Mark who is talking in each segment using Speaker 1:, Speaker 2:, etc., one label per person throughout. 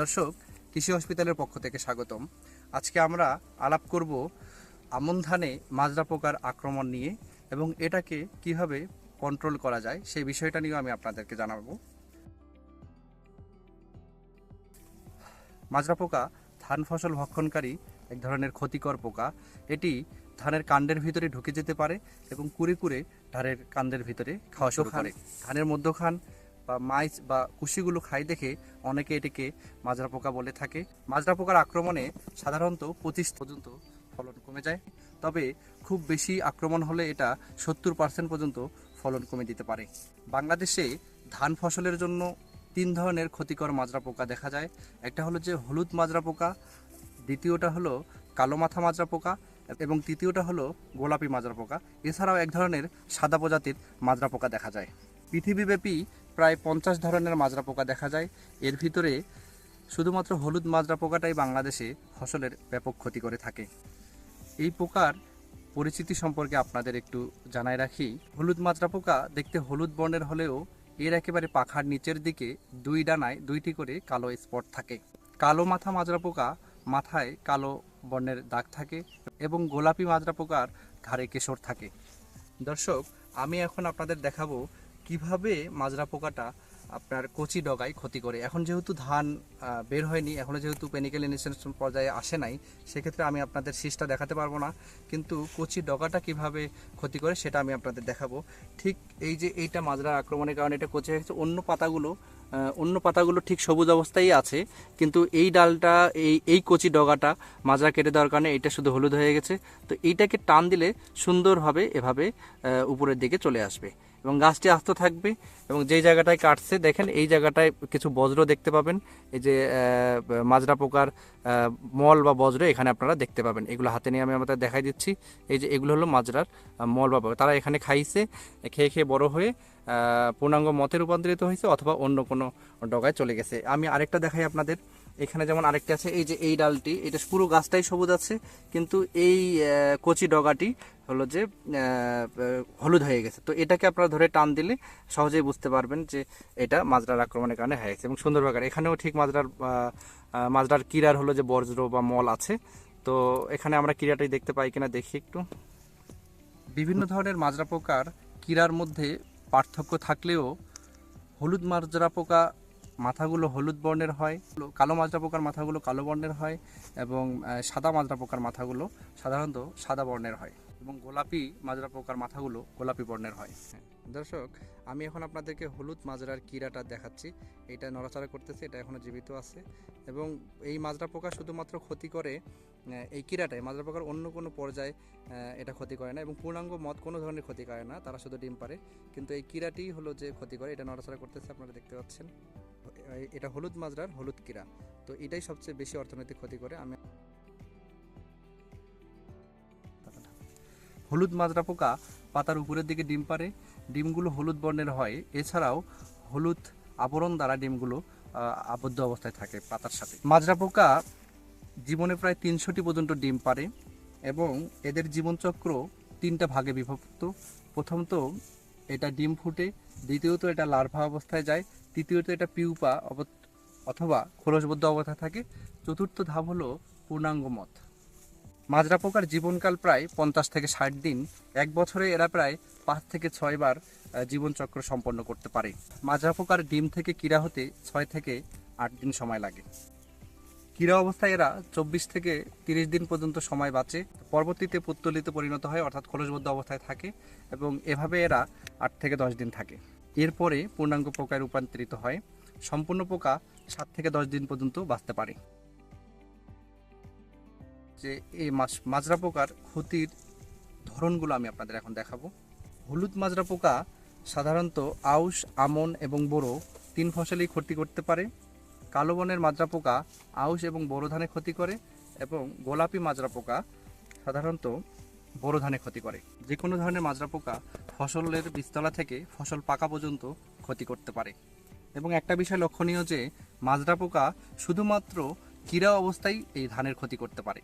Speaker 1: দর্শক কৃষি হসপিটালের পক্ষ থেকে স্বাগতম। আজকে আমরা আলাপ করব আমন ধানে মাজরা পোকার আক্রমণ নিয়ে এবং এটাকে কীভাবে কন্ট্রোল করা যায় সেই বিষয়টা নিয়েও আমি আপনাদেরকে জানাব। মাজরা পোকা ধান ফসল ভক্ষণকারী এক ধরনের ক্ষতিকর পোকা। এটি ধানের কাণ্ডের ভিতরে ঢুকে যেতে পারে এবং কুড়ে কুড়ে ধানের কাণ্ডের ভিতরে খাওয়া শুরু করে। ধানের মধ্যখান বা মাইচ বা কুশিগুলো খাই দেখে অনেকে এটিকে মাজরা পোকা বলে থাকে। মাজরা পোকার আক্রমণে সাধারণত পঁচিশ পর্যন্ত ফলন কমে যায়, তবে খুব বেশি আক্রমণ হলে এটা সত্তর পার্সেন্ট পর্যন্ত ফলন কমে দিতে পারে। বাংলাদেশে ধান ফসলের জন্য তিন ধরনের ক্ষতিকর মাজরা পোকা দেখা যায়। একটা হলো যে হলুদ মাজরা পোকা, দ্বিতীয়টা হলো কালো মাথা মাজরা পোকা, এবং তৃতীয়টা হলো গোলাপি মাজরা পোকা। এছাড়াও এক ধরনের সাদা প্রজাতির মাজরা পোকা দেখা যায়। পৃথিবীব্যাপী প্রায় পঞ্চাশ ধরনের মাজরা পোকা দেখা যায়। এর ভিতরে শুধুমাত্র হলুদ মাজরা পোকাটাই বাংলাদেশে ফসলের ব্যাপক ক্ষতি করে থাকে। এই পোকার পরিচিতি সম্পর্কে আপনাদের একটু জানাই রাখি। হলুদ মাজরা পোকা দেখতে হলুদ বর্ণের হলেও এর একেবারে পাখার নিচের দিকে দুই ডানায় দুইটি করে কালো স্পট থাকে। কালো মাথা মাজরা পোকা মাথায় কালো বর্ণের দাগ থাকে এবং গোলাপি মাজরা পোকার ঘাড়ে কেশর থাকে। দর্শক, আমি এখন আপনাদের দেখাবো কীভাবে মাজরা পোকাটা আপনার কচি ডগায় ক্ষতি করে? এখন যেহেতু ধান বের হয়নি, এখনও যেহেতু পেনিক্যাল ইনিশিয়েশন পর্যায়ে আসে নাই, সেক্ষেত্রে আমি আপনাদের শীষটা দেখাতে পারব না। কিন্তু কচি ডগাটা কীভাবে ক্ষতি করে সেটা আমি আপনাদের দেখাবো। ঠিক এই যে এইটা মাজরা আক্রমণের কারণে এটা কচি হয়ে গেছে, অন্য পাতাগুলো অন্য পাতাগুলো ঠিক সবুজ অবস্থায় আছে, কিন্তু এই ডালটা, এই এই কচি ডগাটা মাজরা কেটে দেওয়ার কারণে এটা শুধু হলুদ হয়ে গেছে। তো এইটাকে টান দিলে সুন্দরভাবে এভাবে উপরের দিকে চলে আসবে। এবং গাছটি আস্ত থাকবে এবং যেই জায়গাটায় কাটছে, দেখেন এই জায়গাটায় কিছু বজ্র দেখতে পাবেন। এই যে মাজরা পোকার মল বা বজ্র এখানে আপনারা দেখতে পাবেন। এগুলো হাতে নিয়ে আমি আমাদের দেখাই দিচ্ছি। এই যে, এগুলো হলো মাজরার মল বা তারা এখানে খাইছে, খেয়ে খেয়ে বড় হয়ে পূর্ণাঙ্গ মতে রূপান্তরিত হয়েছে অথবা অন্য কোনো ডগায় চলে গেছে। আমি আরেকটা দেখাই আপনাদের। এখানে যেমন আরেকটা আছে, এই যে এই ডালটি, এটা পুরো গাছটাই সবুজ আছে, কিন্তু এই কচি ডগাটি হলো যে হলুদ হয়ে গেছে। তো এটাকে আপনারা ধরে টান দিলে সহজেই বুঝতে পারবেন যে এটা মাজরার আক্রমণের কারণে হয়ে গেছে। এবং সুন্দরভাবে, এখানেও ঠিক মাজরার মাজরার কিরার হলো যে বজ্র বা মল আছে। তো এখানে আমরা কিরাটাই দেখতে পাই কিনা দেখি একটু। বিভিন্ন ধরনের মাজরা পোকার কিরার মধ্যে পার্থক্য থাকলেও হলুদ মাজরা পোকা মাথাগুলো হলুদ বর্ণের হয়, কালো মাজরা পোকার মাথাগুলো কালো বর্ণের হয় এবং সাদা মাজরা পোকার মাথাগুলো সাধারণত সাদা বর্ণের হয় এবং গোলাপি মাজরা পোকার মাথাগুলো গোলাপি বর্ণের হয়। দর্শক, আমি এখন আপনাদেরকে হলুদ মাজরার কিরাটা দেখাচ্ছি। এটা নড়াচড়া করতেছে, এটা এখনও জীবিত আছে এবং এই মাজরা পোকা শুধুমাত্র ক্ষতি করে এই কিরাটাই মাজরা পোকার অন্য কোনো পর্যায়ে এটা ক্ষতি করে না এবং পূর্ণাঙ্গ মত কোনো ধরনের ক্ষতি করে না, তারা শুধু ডিম পারে কিন্তু এই কিরাটি হলো যে ক্ষতি করে, এটা নড়াচড়া করতেছে, আপনারা দেখতে পাচ্ছেন। এটা হলুদ মাজরার হলুদ কিরা। তো এটাই সবচেয়ে বেশি অর্থনৈতিক ক্ষতি করে। আমি হলুদ মাজরা পোকা পাতার উপরের দিকে ডিম পারে ডিমগুলো হলুদ বর্ণের হয়। এছাড়াও হলুদ আবরণ দ্বারা ডিমগুলো আবদ্ধ অবস্থায় থাকে পাতার সাথে। মাজরা পোকা জীবনে প্রায় তিনশোটি পর্যন্ত ডিম পারে এবং এদের জীবনচক্র তিনটা ভাগে বিভক্ত। প্রথমত এটা ডিম ফুটে, দ্বিতীয়ত এটা লার্ভা অবস্থায় যায়। তৃতীয়ত এটা পিউপা অথবা খোলসবদ্ধ অবস্থায় থাকে। চতুর্থ ধাপ হলো পূর্ণাঙ্গ মত। মাজরা পোকার জীবনকাল প্রায় পঞ্চাশ থেকে ষাট দিন। এক বছরে এরা প্রায় পাঁচ থেকে ছয় বার জীবনচক্র সম্পন্ন করতে পারে। মাজরা পোকার ডিম থেকে কিরা হতে ছয় থেকে আট দিন সময় লাগে। কিরা অবস্থায় এরা চব্বিশ থেকে তিরিশ দিন পর্যন্ত সময় বাঁচে। পরবর্তীতে পুত্তলিতে পরিণত হয়, অর্থাৎ খোলসবদ্ধ অবস্থায় থাকে এবং এভাবে এরা আট থেকে দশ দিন থাকে। এরপরে পূর্ণাঙ্গ পোকায় রূপান্তরিত হয়। সম্পূর্ণ পোকা সাত থেকে দশ দিন পর্যন্ত বাঁচতে পারে। যে এই মাছ, মাজরা পোকার ক্ষতির ধরনগুলো আমি আপনাদের এখন দেখাবো। হলুদ মাজরা পোকা সাধারণত আউশ, আমন এবং বোরো তিন ফসলেই ক্ষতি করতে পারে। কালো বনের মাজরা পোকা আউশ এবং বোরো ধানে ক্ষতি করে এবং গোলাপি মাজরা পোকা সাধারণত বোরো ধানে ক্ষতি করে। যে কোনো ধরনের মাজরা পোকা ফসলের বীজতলা থেকে ফসল পাকা পর্যন্ত ক্ষতি করতে পারে। এবং একটা বিষয় লক্ষণীয় যে, মাজরা পোকা শুধুমাত্র কিরা অবস্থায় এই ধানের ক্ষতি করতে পারে।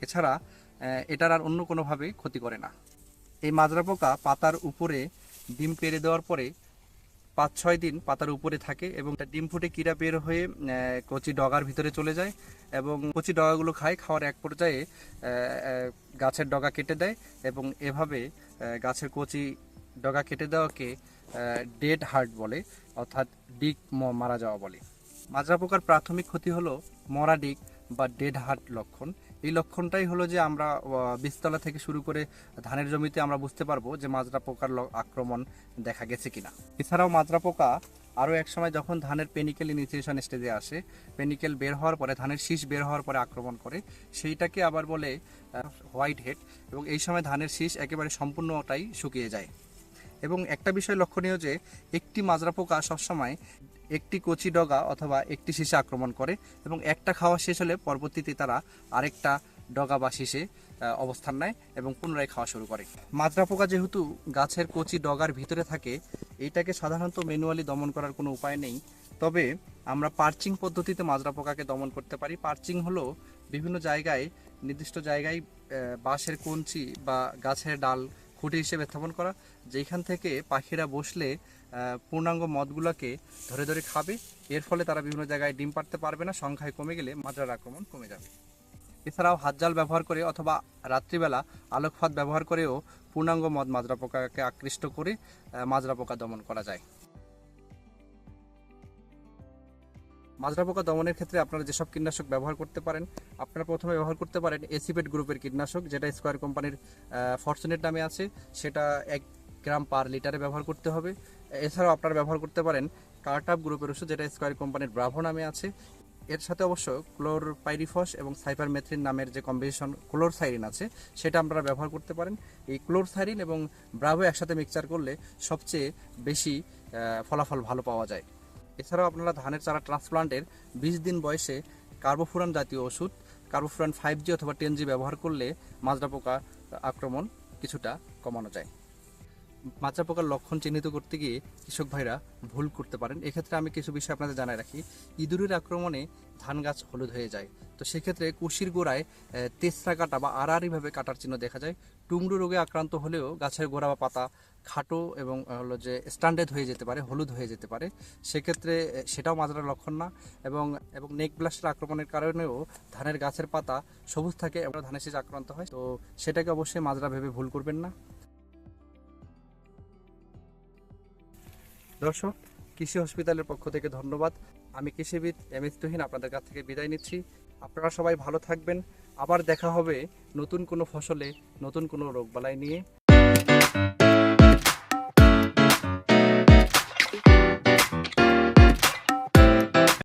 Speaker 1: এছাড়া এটার আর অন্য কোনোভাবে ক্ষতি করে না। এই মাজরা পোকা পাতার উপরে ডিম পেরে দেওয়ার পরে পাঁচ ছয় দিন পাতার উপরে থাকে এবং ডিম ফুটে কিরা বের হয়ে কচি ডগার ভিতরে চলে যায় এবং কচি ডগাগুলো খায়, খাওয়ার এক পর্যায়ে গাছের ডগা কেটে দেয় এবং এভাবে গাছের কচি ডগা কেটে দেওয়াকে ডেড হার্ট বলে, অর্থাৎ ডিক মারা যাওয়া বলে। মাজরা পোকার প্রাথমিক ক্ষতি হলো মরা ডিক বা ডেড হার্ট লক্ষণ। এই লক্ষণটাই হলো যে আমরা বীজতলা থেকে শুরু করে ধানের জমিতে আমরা বুঝতে পারব যে মাজরা পোকার আক্রমণ দেখা গেছে কিনা। এছাড়াও মাজরা পোকা আরও এক সময় যখন ধানের পেনিকেল ইনিসিয়েশন স্টেজে আসে পেনিকেল বের হওয়ার পরে, ধানের শীষ বের হওয়ার পরে আক্রমণ করে, সেইটাকে আবার বলে হোয়াইট হেড এবং এই সময় ধানের শীষ একেবারে সম্পূর্ণটাই শুকিয়ে যায়। এবং একটা বিষয় লক্ষণীয় যে, একটি মাজরা পোকা সবসময় একটি কচি ডগা অথবা একটি শীষে আক্রমণ করে এবং একটা খাওয়া শেষ হলে পরবর্তীতে তারা আরেকটা ডগা বা শীষে অবস্থান নেয় এবং পুনরায় খাওয়া শুরু করে। মাজরা পোকা যেহেতু গাছের কচি ডগার ভিতরে থাকে, এইটাকে সাধারণত ম্যানুয়ালি দমন করার কোনো উপায় নেই। তবে আমরা পার্চিং পদ্ধতিতে মাজরা পোকাকে দমন করতে পারি। পার্চিং হলো বিভিন্ন জায়গায়, নির্দিষ্ট জায়গায় বাঁশের কঞ্চি বা গাছের ডাল খুঁটি হিসেবে স্থাপন করা, যেখান থেকে পাখিরা বসলে পূর্ণাঙ্গ মদগুলোকে ধরে ধরে খাবে। এর ফলে তারা বিভিন্ন জায়গায় ডিম পাড়তে পারবে না, সংখ্যায় কমে গেলে মাজরার আক্রমণ কমে যাবে। এছাড়াও হাত জাল ব্যবহার করে অথবা রাত্রিবেলা আলোকফাত ব্যবহার করেও পূর্ণাঙ্গ মদ মাজরা পোকাকে আকৃষ্ট করে মাজরা পোকা দমন করা যায়। মাজরা পোকা দমনের ক্ষেত্রে আপনারা যেসব কীটনাশক ব্যবহার করতে পারেন, আপনারা প্রথমে ব্যবহার করতে পারেন এসিপেট গ্রুপের কীটনাশক, যেটা স্কোয়ার কোম্পানির ফরচুনেট নামে আছে। সেটা এক গ্রাম পার লিটারে ব্যবহার করতে হবে। এছাড়াও আপনারা ব্যবহার করতে পারেন কার্টাপ গ্রুপের ওষুধ, যেটা স্কোয়ার কোম্পানির ব্রাভো নামে আছে। এর সাথে অবশ্য ক্লোরপাইরিফস এবং সাইপারমেথ্রিন নামের যে কম্বিনেশন ক্লোরসাইরিন আছে, সেটা আপনারা ব্যবহার করতে পারেন। এই ক্লোরসাইরিন এবং ব্রাভো একসাথে মিক্সচার করলে সবচেয়ে বেশি ফলাফল ভালো পাওয়া যায়। এছাড়াও আপনারা ধানের চারা ট্রান্সপ্লান্টের বিশ দিন বয়সে কার্বোফুরান জাতীয় ওষুধ, কার্বোফুরান ফাইভ জি অথবা টেন জি ব্যবহার করলে মাজরা পোকা আক্রমণ কিছুটা কমানো যায়। মাজরা পোকার লক্ষণ চিহ্নিত করতে গিয়ে কৃষক ভাইরা ভুল করতে পারেন। এক্ষেত্রে আমি কিছু বিষয় আপনাদের জানাই রাখি। ইঁদুরের আক্রমণে ধান গাছ হলুদ হয়ে যায়। তো সেক্ষেত্রে কুশির গোড়ায় তেসরা কাটা বা আড়াআড়িভাবে কাটার চিহ্ন দেখা যায়। টুংরু রোগে আক্রান্ত হলেও গাছের গোড়া বা পাতা খাটো এবং হলো যে স্ট্যান্ডার্ড হয়ে যেতে পারে, হলুদ হয়ে যেতে পারে। সেক্ষেত্রে সেটাও মাজরার লক্ষণ না এবং এবং নেক ব্লাস্টের আক্রমণের কারণেও ধানের গাছের পাতা সবুজ থাকে এবং ধানের শীষ আক্রান্ত হয়। তো সেটাকে অবশ্যই মাজরা ভেবে ভুল করবেন না। দর্শক, কৃষি হসপিটালের পক্ষ থেকে ধন্যবাদ। আমি কৃষিবিদ এম এস তুহিন আপনাদের কাছ থেকে বিদায় নিচ্ছি। আপনারা সবাই ভালো থাকবেন। আবার দেখা হবে নতুন কোনো ফসলে নতুন কোনো রোগবালাই নিয়ে।